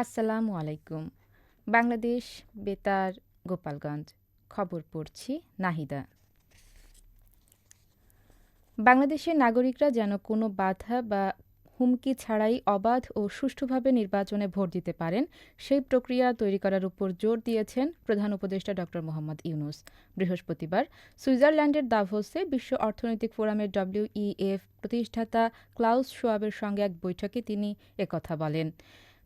আসসালামু আলাইকুম। বাংলাদেশ, বেতার, গোপালগঞ্জ। খবর পড়ছি নাহিদা। বাংলাদেশের নাগরিকরা যেন কোনো বাধা বা হুমকি ছাড়াই অবাধ ও সুষ্ঠুভাবে নির্বাচনে ভোট দিতে পারেন, সেই প্রক্রিয়া তৈরি করার উপর জোর দিয়েছেন প্রধান উপদেষ্টা ড মোহাম্মদ ইউনুস। বৃহস্পতিবার সুইজারল্যান্ডের দাভোসে বিশ্ব অর্থনৈতিক ফোরামের ডব্লিউইএফ প্রতিষ্ঠাতা ক্লাউস শোয়াবের সঙ্গে এক বৈঠকে তিনি একথা বলেন।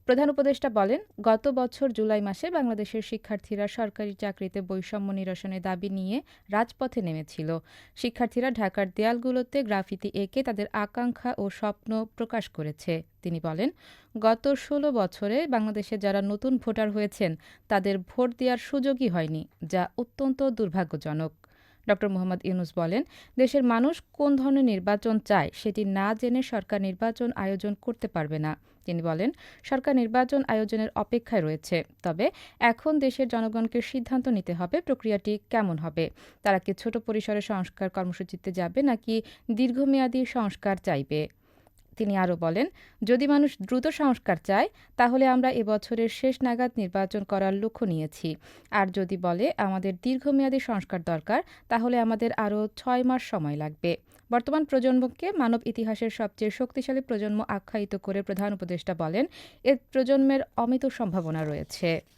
প্রধান উপদেষ্টা বলেন, গত বছর জুলাই মাসে বাংলাদেশের শিক্ষার্থীরা সরকারি চাকরিতে বৈষম্য নিরসনের দাবি নিয়ে রাজপথে নেমেছিল। শিক্ষার্থীরা ঢাকার দেয়ালগুলোতে গ্রাফিতি এঁকে তাদের আকাঙ্ক্ষা ও স্বপ্ন প্রকাশ করেছে। তিনি বলেন, গত ষোলো বছরে বাংলাদেশে যারা নতুন ভোটার হয়েছেন, তাদের ভোট দেওয়ার সুযোগই হয়নি, যা অত্যন্ত দুর্ভাগ্যজনক। ড. মোহাম্মদ ইউনুস বলেন, দেশের মানুষ কোন ধরনের নির্বাচন চায় সেটি না জেনে সরকার নির্বাচন আয়োজন করতে পারবে না। তিনি বলেন, সরকার নির্বাচন আয়োজনের অপেক্ষায় রয়েছে, তবে এখন দেশের জনগণকে সিদ্ধান্ত নিতে হবে প্রক্রিয়াটি কেমন হবে। তারা কি ছোট পরিসরে সংস্কার কর্মসূচিতে যাবে নাকি দীর্ঘমেয়াদী সংস্কার চাইবে? তিনি আরও বলেন, যদি মানুষ দ্রুত সংস্কার চায়, তাহলে আমরা এবছরের শেষ নাগাদ নির্বাচন করার লক্ষ্য নিয়েছি। আর যদি বলে, আমাদের দীর্ঘমেয়াদী সংস্কার দরকার, তাহলে আমাদের আরও ছয় মাস সময় লাগবে। বর্তমান প্রজন্মকে মানব ইতিহাসের সবচেয়ে শক্তিশালী প্রজন্ম আখ্যায়িত করে প্রধান উপদেষ্টা বলেন, এ প্রজন্মের অমিত সম্ভাবনা রয়েছে।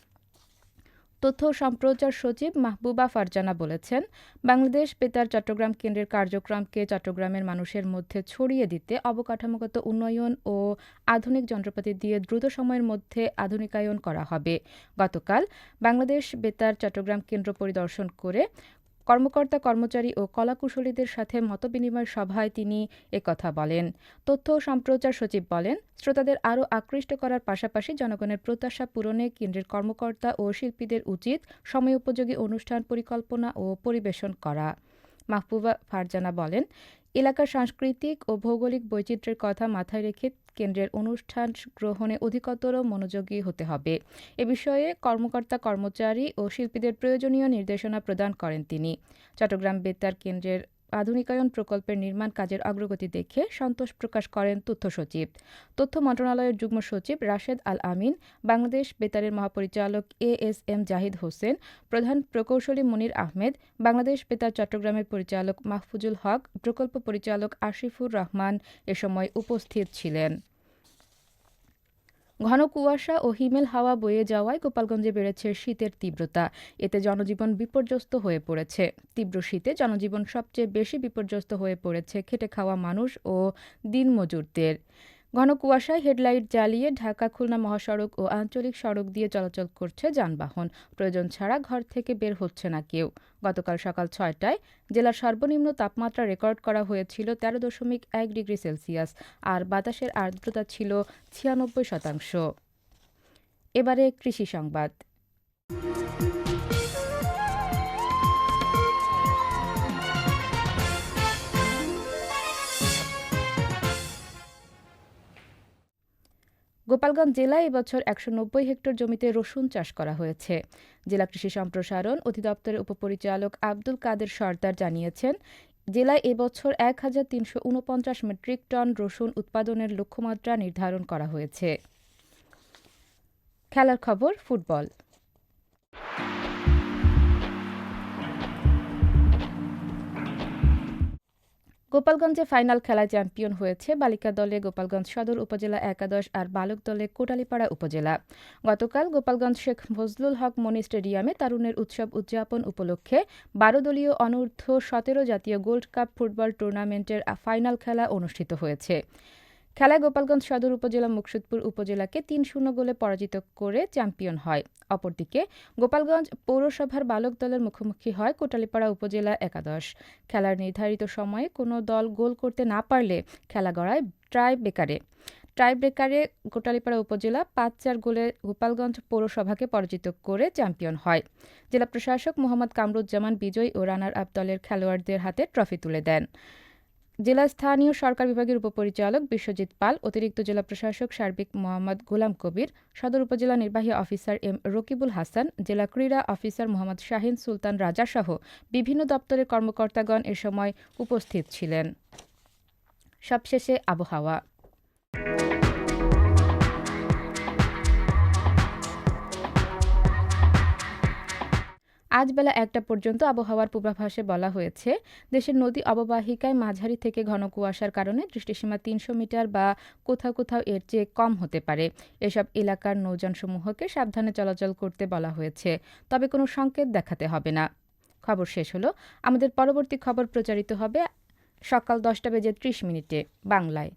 তথ্য সম্প্রচার সচিব মাহবুবা ফারজানা বলেছেন, বাংলাদেশ বেতার চট্টগ্রাম কেন্দ্রের কার্যক্রমকে চট্টগ্রামের মানুষের মধ্যে ছড়িয়ে দিতে অবকাঠামোগত উন্নয়ন ও আধুনিক যন্ত্রপাতি দিয়ে দ্রুত সময়ের মধ্যে আধুনিকায়ন করা হবে। গতকাল বাংলাদেশ বেতার চট্টগ্রাম কেন্দ্র পরিদর্শন করে কর্মকর্তা, কর্মচারী ও কলাকুশলীদের সাথে মতবিনিময় সভায় তিনি একথা বলেন। তথ্য ও সম্প্রচার সচিব বলেন, শ্রোতাদের আরও আকৃষ্ট করার পাশাপাশি জনগণের প্রত্যাশা পূরণে কেন্দ্রের কর্মকর্তা ও শিল্পীদের উচিত সময়োপযোগী অনুষ্ঠান পরিকল্পনা ও পরিবেশন করা। মাহবুবা ফারজানা বলেন এলাকার সাংস্কৃতিক ও ভৌগোলিক বৈচিত্র্যের কথা মাথায় রেখে কেন্দ্রের অনুষ্ঠান গ্রহণে অধিকতর মনোযোগী হতে হবে। এ বিষয়ে কর্মকর্তা, কর্মচারী ও শিল্পীদের প্রয়োজনীয় নির্দেশনা প্রদান করেন তিনি। চট্টগ্রাম বেতার কেন্দ্রের আধুনিকায়ন প্রকল্পের নির্মাণ কাজের অগ্রগতি দেখে সন্তোষ প্রকাশ করেন তথ্য সচিব। তথ্য মন্ত্রণালয়ের যুগ্ম সচিব রাশেদ আল আমিন, বাংলাদেশ বেতারের মহাপরিচালক A S M Zahid Hossain, প্রধান প্রকৌশলী মনির আহমেদ, বাংলাদেশ বেতার চট্টগ্রামের পরিচালক মাহফুজুল হক, প্রকল্প পরিচালক আশিফুর রহমান এ সময় উপস্থিত ছিলেন। ঘন কুয়াশা ও হিমেল হাওয়া বয়ে যাওয়ায় গোপালগঞ্জে বেড়েছে শীতের তীব্রতা। এতে জনজীবন বিপর্যস্ত হয়ে পড়েছে। তীব্র শীতে জনজীবন সবচেয়ে বেশি বিপর্যস্ত হয়ে পড়েছে খেটে খাওয়া মানুষ ও দিনমজুরদের। ঘন কুয়াশায় হেডলাইট জ্বালিয়ে ঢাকা, খুলনা মহাসড়ক ও আঞ্চলিক সড়ক দিয়ে চলাচল করছে যানবাহন। প্রয়োজন ছাড়া ঘর থেকে বের হচ্ছে না কেউ। গতকাল সকাল ছয়টায় জেলার সর্বনিম্ন তাপমাত্রা রেকর্ড করা হয়েছিল তেরো দশমিক এক ডিগ্রি সেলসিয়াস আর বাতাসের আর্দ্রতা ছিল ছিয়ানব্বই শতাংশ। এবারে কৃষি সংবাদ। গোপালগঞ্জ জেলায় এবছর একশো নব্বই হেক্টর জমিতে রসুন চাষ করা হয়েছে। জেলা কৃষি সম্প্রসারণ অধিদপ্তরের উপপরিচালক আব্দুল কাদের সর্দার জানিয়েছেন, জেলায় এবছর এক হাজার তিনশো উনপঞ্চাশ মেট্রিক টন রসুন উৎপাদনের লক্ষ্যমাত্রা নির্ধারণ করা হয়েছে। খেলার খবর, ফুটবল। গোপালগঞ্জে ফাইনাল খেলায় চ্যাম্পিয়ন হয়েছে বালিকা দলে গোপালগঞ্জ সদর উপজেলা একাদশ আর বালক দলে কোটালীপাড়া উপজেলা। গতকাল গোপালগঞ্জ শেখ ফজলুল হক মনি স্টেডিয়ামে তারুণের উৎসব উদযাপন উপলক্ষে বারো দলীয় অনূর্ধ্ব সতেরো জাতীয় গোল্ড কাপ ফুটবল টুর্নামেন্টের ফাইনাল খেলা অনুষ্ঠিত হয়েছে। খেলায় গোপালগঞ্জ সদর উপজেলা মুকসুদপুর উপজেলাকে তিন শূন্য গোলে পরাজিত করে চ্যাম্পিয়ন হয়। অপরদিকে গোপালগঞ্জ পৌরসভার বালক দলের মুখোমুখি হয় কোটালীপাড়া উপজেলা একাদশ। খেলার নির্ধারিত সময়ে কোনো দল গোল করতে না পারলে খেলা গড়ায় ট্রাই বেকারে ট্রাই ব্রেকারে কোটালীপাড়া উপজেলা পাঁচ চার গোলে গোপালগঞ্জ পৌরসভাকে পরাজিত করে চ্যাম্পিয়ন হয়। জেলা প্রশাসক মোহাম্মদ কামরুজ্জামান, বিজয় ও রানার আপ দলের খেলোয়াড়দের হাতে ট্রফি তুলে দেন। জেলা স্থানীয় সরকার বিভাগের উপপরিচালক বিশ্বজিৎ পাল, অতিরিক্ত জেলা প্রশাসক সার্বিক মোহাম্মদ গোলাম কবির, সদর উপজেলা নির্বাহী অফিসার এম রকিবুল হাসান, জেলা ক্রীড়া অফিসার মোহাম্মদ শাহিন সুলতান রাজা সহ বিভিন্ন দপ্তরের কর্মকর্তাগণ এ সময় উপস্থিত ছিলেন। সবশেষে আবহাওয়া। আজ বেলা একটা পর্যন্ত আবহাওয়ার পূর্বাভাসে বলা হয়েছে, দেশের নদী অববাহিকায় মাঝারি থেকে ঘন কুয়াশার কারণে দৃষ্টিসীমা তিনশো মিটার বা কোথাও কোথাও এর চেয়ে কম হতে পারে। এসব এলাকার নৌযানসমূহকে সাবধানে চলাচল করতে বলা হয়েছে, তবে কোনো সংকেত দেখাতে হবে না। খবর শেষ হলো, আমাদের পরবর্তী খবর প্রচারিত হবে সকাল দশটা বেজে ত্রিশ মিনিটে বাংলায়।